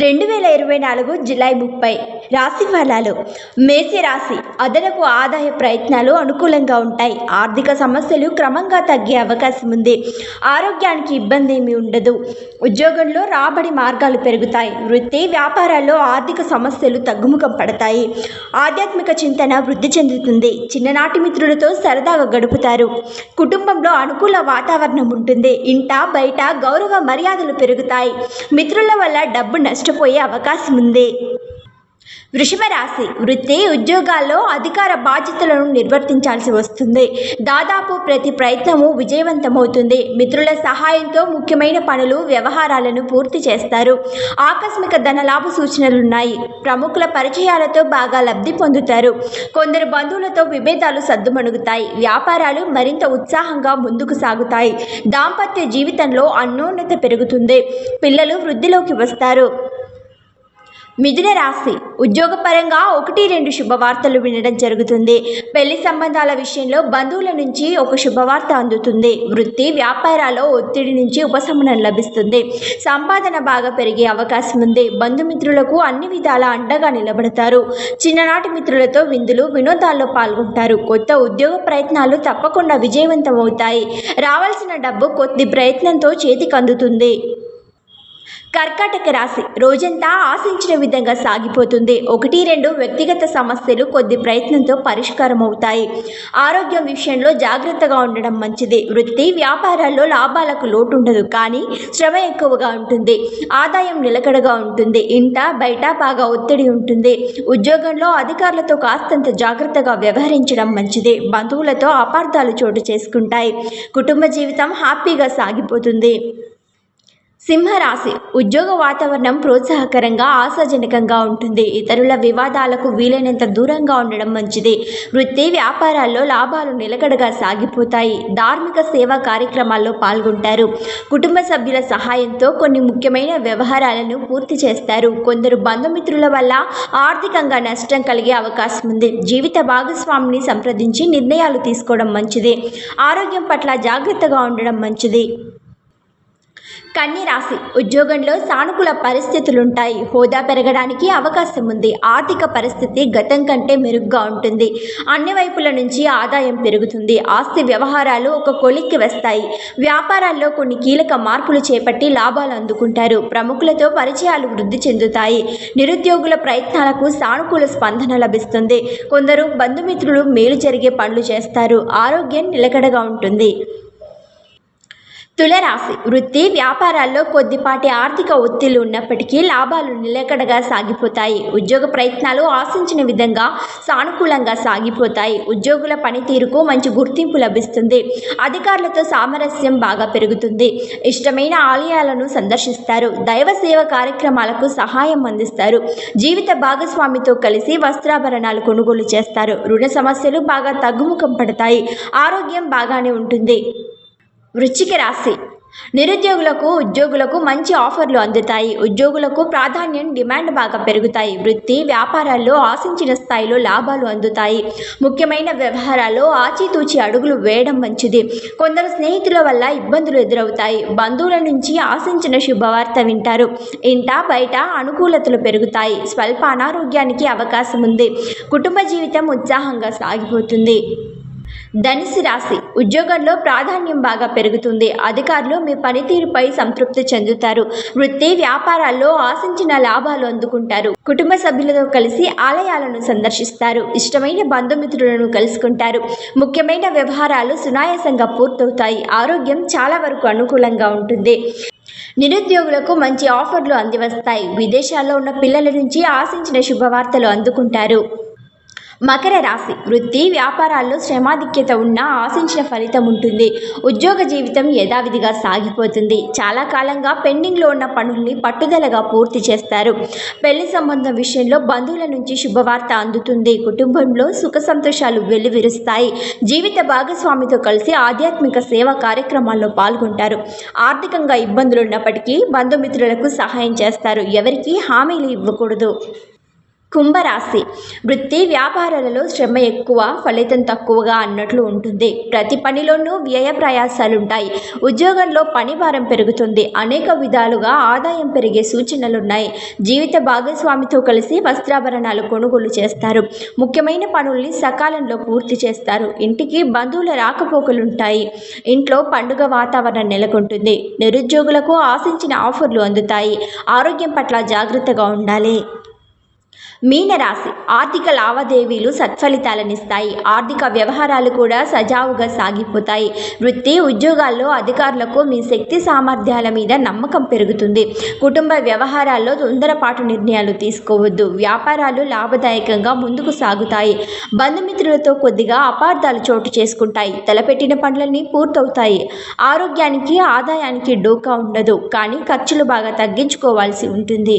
రెండు వేల ఇరవై నాలుగు జులై ముప్పై రాశి ఫలాలు. మేష రాశి అదనపు ఆదాయ ప్రయత్నాలు అనుకూలంగా ఉంటాయి. ఆర్థిక సమస్యలు క్రమంగా తగ్గే అవకాశం ఉంది. ఆరోగ్యానికి ఇబ్బంది ఏమీ ఉండదు. ఉద్యోగంలో రాబడి మార్గాలు పెరుగుతాయి. వృత్తి వ్యాపారాల్లో ఆర్థిక సమస్యలు తగ్గుముఖం పడతాయి. ఆధ్యాత్మిక చింతన వృద్ధి చెందుతుంది. చిన్ననాటి మిత్రులతో సరదాగా గడుపుతారు. కుటుంబంలో అనుకూల వాతావరణం ఉంటుంది. ఇంట బయట గౌరవ మర్యాదలు పెరుగుతాయి. మిత్రుల వల్ల డబ్బు నష్టపోయే అవకాశం ఉంది వృషభ రాశి వృత్తి ఉద్యోగాల్లో అధికార బాధ్యతలను నిర్వర్తించాల్సి వస్తుంది. దాదాపు ప్రతి ప్రయత్నము విజయవంతమవుతుంది. మిత్రుల సహాయంతో ముఖ్యమైన పనులు వ్యవహారాలను పూర్తి చేస్తారు. ఆకస్మిక ధనలాభ సూచనలున్నాయి. ప్రముఖుల పరిచయాలతో బాగా లబ్ధి పొందుతారు. కొందరు బంధువులతో విభేదాలు సద్దుమణుగుతాయి. వ్యాపారాలు మరింత ఉత్సాహంగా ముందుకు సాగుతాయి. దాంపత్య జీవితంలో అన్యోన్యత పెరుగుతుంది. పిల్లలు వృద్ధిలోకి వస్తారు. మిథున రాశి. ఉద్యోగపరంగా ఒకటి రెండు శుభవార్తలు వినడం జరుగుతుంది. పెళ్ళి సంబంధాల విషయంలో బంధువుల నుంచి ఒక శుభవార్త అందుతుంది. వృత్తి వ్యాపారాల్లో ఒత్తిడి నుంచి ఉపశమనం లభిస్తుంది. సంపాదన బాగా పెరిగే అవకాశం ఉంది. బంధుమిత్రులకు అన్ని విధాల అండగా నిలబడతారు. చిన్ననాటి మిత్రులతో విందులు వినోదాల్లో పాల్గొంటారు. కొత్త ఉద్యోగ ప్రయత్నాలు తప్పకుండా విజయవంతం అవుతాయి రావాల్సిన డబ్బు కొద్ది ప్రయత్నంతో చేతికి అందుతుంది కర్కాటక రాశి రోజంతా ఆశించిన విధంగా సాగిపోతుంది. ఒకటి రెండు వ్యక్తిగత సమస్యలు కొద్ది ప్రయత్నంతో పరిష్కారం అవుతాయి ఆరోగ్యం విషయంలో జాగ్రత్తగా ఉండడం మంచిది. వృత్తి వ్యాపారాల్లో లాభాలకు లోటు ఉండదు కానీ శ్రమ ఎక్కువగా ఉంటుంది. ఆదాయం నిలకడగా ఉంటుంది. ఇంట బయట బాగా ఒత్తిడి ఉంటుంది. ఉద్యోగంలో అధికారులతో కాస్తంత జాగ్రత్తగా వ్యవహరించడం మంచిది. బంధువులతో అపార్థాలు చోటు చేసుకుంటాయి. కుటుంబ జీవితం హ్యాపీగా సాగిపోతుంది. సింహరాశి ఉద్యోగ వాతావరణం ప్రోత్సాహకరంగా ఆశాజనకంగా ఉంటుంది. ఇతరుల వివాదాలకు వీలైనంత దూరంగా ఉండడం మంచిది. వృత్తి వ్యాపారాల్లో లాభాలు నిలకడగా సాగిపోతాయి. ధార్మిక సేవా కార్యక్రమాల్లో పాల్గొంటారు. కుటుంబ సభ్యుల సహాయంతో కొన్ని ముఖ్యమైన వ్యవహారాలను పూర్తి చేస్తారు. కొందరు బంధుమిత్రుల వల్ల ఆర్థికంగా నష్టం కలిగే అవకాశం ఉంది. జీవిత భాగస్వామిని సంప్రదించి నిర్ణయాలు తీసుకోవడం మంచిది. ఆరోగ్యం పట్ల జాగ్రత్తగా ఉండడం మంచిది. రాశి ఉద్యోగంలో సానుకూల పరిస్థితులుంటాయి. హోదా పెరగడానికి అవకాశం ఉంది ఆర్థిక పరిస్థితి గతం కంటే మెరుగ్గా ఉంటుంది. అన్ని వైపుల నుంచి ఆదాయం పెరుగుతుంది. ఆస్తి వ్యవహారాలు ఒక కొలిక్కి వస్తాయి. వ్యాపారాల్లో కొన్ని కీలక మార్పులు చేపట్టి లాభాలు అందుకుంటారు. ప్రముఖులతో పరిచయాలు వృద్ధి చెందుతాయి. నిరుద్యోగుల ప్రయత్నాలకు సానుకూల స్పందన లభిస్తుంది. కొందరు బంధుమిత్రులు మేలు జరిగే పనులు చేస్తారు. ఆరోగ్యం నిలకడగా ఉంటుంది. తులరాశి వృత్తి వ్యాపారాల్లో కొద్దిపాటి ఆర్థిక ఒత్తిళ్ళు ఉన్నప్పటికీ లాభాలు నిలకడగా సాగిపోతాయి. ఉద్యోగ ప్రయత్నాలు ఆశించిన విధంగా సానుకూలంగా సాగిపోతాయి. ఉద్యోగుల పనితీరుకు మంచి గుర్తింపు లభిస్తుంది. అధికారులతో సామరస్యం బాగా పెరుగుతుంది. ఇష్టమైన ఆలయాలను సందర్శిస్తారు. దైవ సేవ కార్యక్రమాలకు సహాయం అందిస్తారు. జీవిత భాగస్వామితో కలిసి వస్త్రాభరణాలు కొనుగోలు చేస్తారు. రుణ సమస్యలు బాగా తగ్గుముఖం పడతాయి. ఆరోగ్యం బాగానే ఉంటుంది. వృశ్చిక రాశి. నిరుద్యోగులకు ఉద్యోగులకు మంచి ఆఫర్లు అందుతాయి. ఉద్యోగులకు ప్రాధాన్యం డిమాండ్ బాగా పెరుగుతాయి. వృత్తి వ్యాపారాల్లో ఆశించిన స్థాయిలో లాభాలు అందుతాయి. ముఖ్యమైన వ్యవహారాల్లో ఆచితూచి అడుగులు వేయడం మంచిది. కొందరు స్నేహితుల వల్ల ఇబ్బందులు ఎదురవుతాయి. బంధువుల నుంచి ఆశించిన శుభవార్త వింటారు. ఇంట బయట అనుకూలతలు పెరుగుతాయి. స్వల్ప అనారోగ్యానికి అవకాశం ఉంది. కుటుంబ జీవితం ఉత్సాహంగా సాగిపోతుంది. ధనుసు రాశి. ఉద్యోగంలో ప్రాధాన్యం బాగా పెరుగుతుంది. అధికారులు మీ పనితీరుపై సంతృప్తి చెందుతారు. వృత్తి వ్యాపారాల్లో ఆశించిన లాభాలు అందుకుంటారు. కుటుంబ సభ్యులతో కలిసి ఆలయాలను సందర్శిస్తారు. ఇష్టమైన బంధుమిత్రులను కలుసుకుంటారు. ముఖ్యమైన వ్యవహారాలు సునాయాసంగా పూర్తవుతాయి. ఆరోగ్యం చాలా వరకు అనుకూలంగా ఉంటుంది. నిరుద్యోగులకు మంచి ఆఫర్లు అందివస్తాయి. విదేశాల్లో ఉన్న పిల్లల నుంచి ఆశించిన శుభవార్తలు అందుకుంటారు. మకర రాశి. వృత్తి వ్యాపారాల్లో శ్రమాధిక్యత ఉన్న ఆశించిన ఫలితం ఉంటుంది. ఉద్యోగ జీవితం యథావిధిగా సాగిపోతుంది. చాలా కాలంగా పెండింగ్లో ఉన్న పనుల్ని పట్టుదలగా పూర్తి చేస్తారు. పెళ్ళి సంబంధం విషయంలో బంధువుల నుంచి శుభవార్త అందుతుంది. కుటుంబంలో సుఖ సంతోషాలు వెల్లివిరుస్తాయి. జీవిత భాగస్వామితో కలిసి ఆధ్యాత్మిక సేవా కార్యక్రమాల్లో పాల్గొంటారు. ఆర్థికంగా ఇబ్బందులు ఉన్నప్పటికీ బంధుమిత్రులకు సహాయం చేస్తారు. ఎవరికీ హామీలు ఇవ్వకూడదు. కుంభరాశి. వృత్తి వ్యాపారాలలో శ్రమ ఎక్కువ ఫలితం తక్కువగా అన్నట్లు ఉంటుంది. ప్రతి పనిలోనూ వ్యయ ప్రయాసాలుంటాయి. ఉద్యోగంలో పని భారం పెరుగుతుంది. అనేక విధాలుగా ఆదాయం పెరిగే సూచనలున్నాయి. జీవిత భాగస్వామితో కలిసి వస్త్రాభరణాలు కొనుగోలు చేస్తారు. ముఖ్యమైన పనుల్ని సకాలంలో పూర్తి చేస్తారు. ఇంటికి బంధువుల రాకపోకలుంటాయి. ఇంట్లో పండుగ వాతావరణం నెలకొంటుంది. నిరుద్యోగులకు ఆశించిన ఆఫర్లు అందుతాయి. ఆరోగ్యం పట్ల జాగ్రత్తగా ఉండాలి. మీనరాశి. ఆర్థిక లావాదేవీలు సత్ఫలితాలనిస్తాయి. ఆర్థిక వ్యవహారాలు కూడా సజావుగా సాగిపోతాయి. వృత్తి ఉద్యోగాల్లో అధికారులకు మీ శక్తి సామర్థ్యాల మీద నమ్మకం పెరుగుతుంది. కుటుంబ వ్యవహారాల్లో తొందరపాటు నిర్ణయాలు తీసుకోవద్దు. వ్యాపారాలు లాభదాయకంగా ముందుకు సాగుతాయి. బంధుమిత్రులతో కొద్దిగా అపార్థాలు చోటు చేసుకుంటాయి. తలపెట్టిన పనులన్నీ పూర్తవుతాయి. ఆరోగ్యానికి ఆదాయానికి డోకా ఉండదు. కానీ ఖర్చులు బాగా తగ్గించుకోవాల్సి ఉంటుంది.